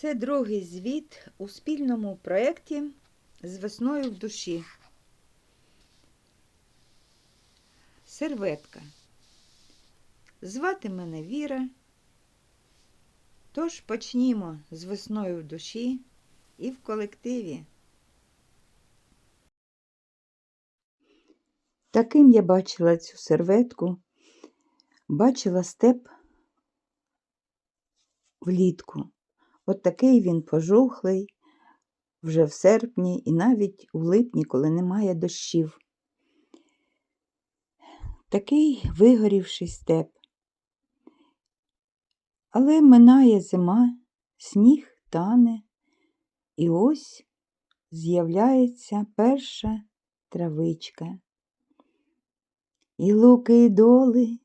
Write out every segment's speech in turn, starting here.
Це другий звіт у спільному проєкті з весною в душі. Серветка. Звати мене Віра. Тож почнімо з весною в душі і в колективі. Таким я бачила цю серветку, бачила степ влітку. От такий він пожухлий вже в серпні і навіть у липні, коли немає дощів. Такий вигорівший степ. Але минає зима, сніг тане, і ось з'являється перша травичка. І луки і доли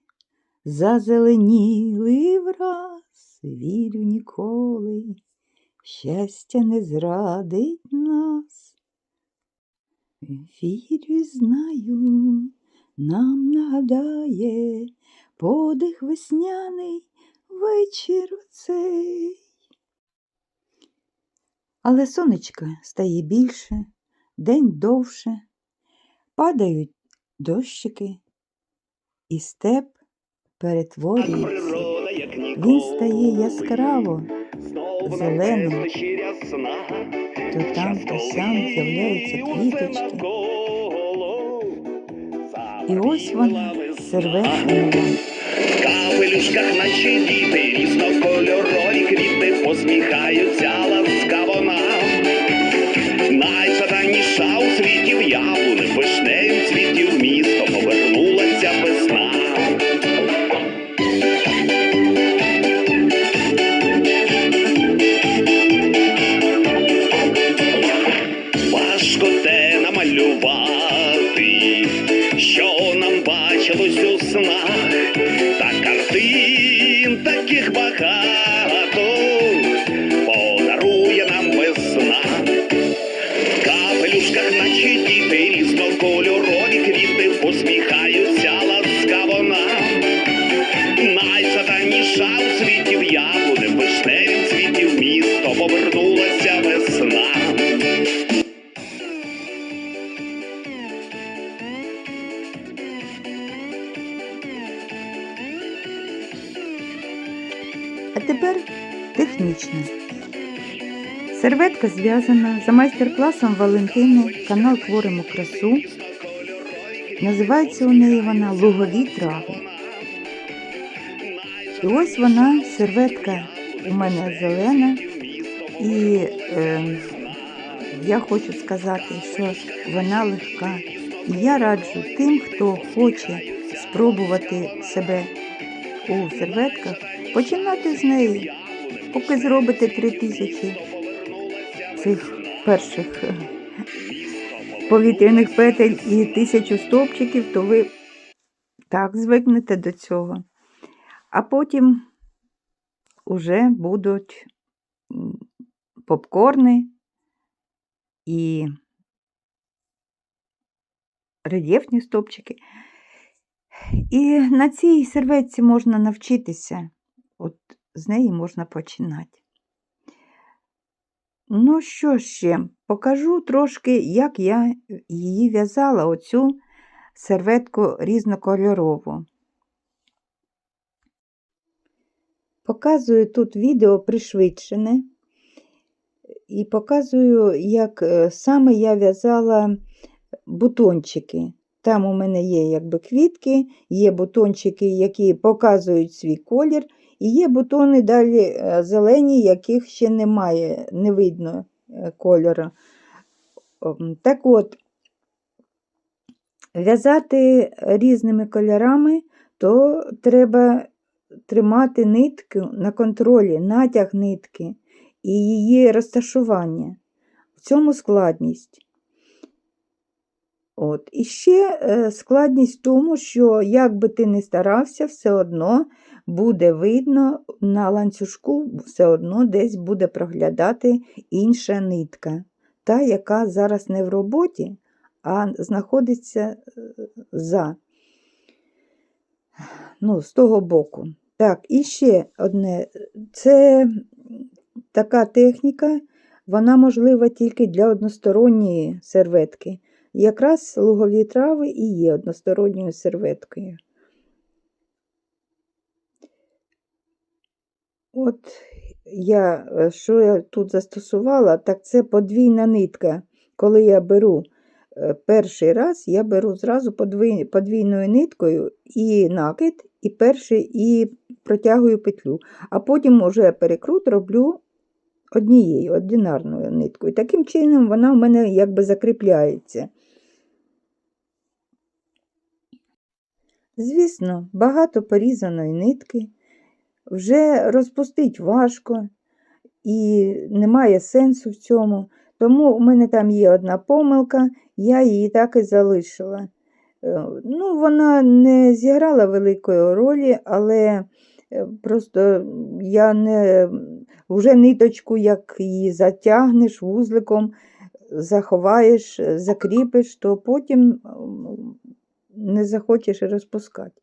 зазеленіли враз, вірю ніколи, щастя не зрадить нас. Вірю, знаю, нам нагадає подих весняний вечір цей. Але сонечко стає більше, день довше, падають дощики, і степ перетворюється. Він стає яскраво зеленим, то там, то сам з'являються квіточки. І ось вона, серветка. В капелюшках наші діти, різнокольорові квіти посміхаються ласкаво А тепер технічно. Серветка зв'язана за майстер-класом Валентини, канал Творимо красу. Називається у неї вона Лугові трави. І ось вона, серветка у мене зелена. І е, я хочу сказати, що вона легка. І я раджу тим, хто хоче спробувати себе у серветках, починати з неї. Поки зробите три тисячі цих перших е, повітряних петель і тисячу стовпчиків, то ви так звикнете до цього. А потім уже будуть попкорни і рельєфні стовпчики. І на цій серветці можна навчитися, от з неї можна починати. Ну, що ще? Покажу трошки, як я її в'язала, оцю серветку різнокольорову. Показую тут відео пришвидшене і показую, як е, саме я в'язала бутончики. Там у мене є якби квітки, є бутончики, які показують свій колір, і є бутони далі е, зелені, яких ще немає, не видно е, кольору. Так от, в'язати різними кольорами, то треба тримати нитку на контролі, натяг нитки і її розташування. В цьому складність. От. І ще е, складність в тому, що як би ти не старався, все одно буде видно на ланцюжку, все одно десь буде проглядати інша нитка. Та, яка зараз не в роботі, а знаходиться е, за, ну, з того боку. Так, і ще одне. Це така техніка, вона можлива тільки для односторонньої серветки. Якраз лугові трави і є односторонньою серветкою. От я, е, що я тут застосувала, так це подвійна нитка. Коли я беру е, перший раз, я беру зразу подвійною ниткою і накид, і перший, і протягую петлю. А потім уже перекрут роблю однією, одинарною ниткою. Таким чином вона в мене якби закріпляється. Звісно, багато порізаної нитки вже розпустить важко і немає сенсу в цьому. Тому у мене там є одна помилка, я її так і залишила. Е, Ну, вона не зіграла великої ролі, але е, просто я не вже ниточку, як її затягнеш вузликом, заховаєш, закріпиш, то потім не захочеш розпускати.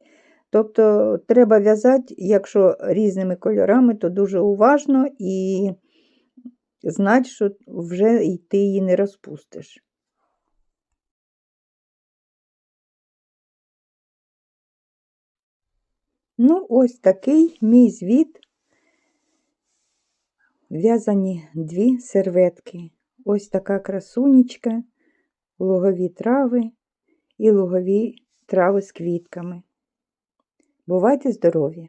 Тобто треба в'язати, якщо різними кольорами, то дуже уважно і знати, що вже й ти її не розпустиш. Ну, ось такий мій звіт. В'язані дві серветки. Ось така красунечка, лугові трави і лугові трави з квітками. Бувайте здорові!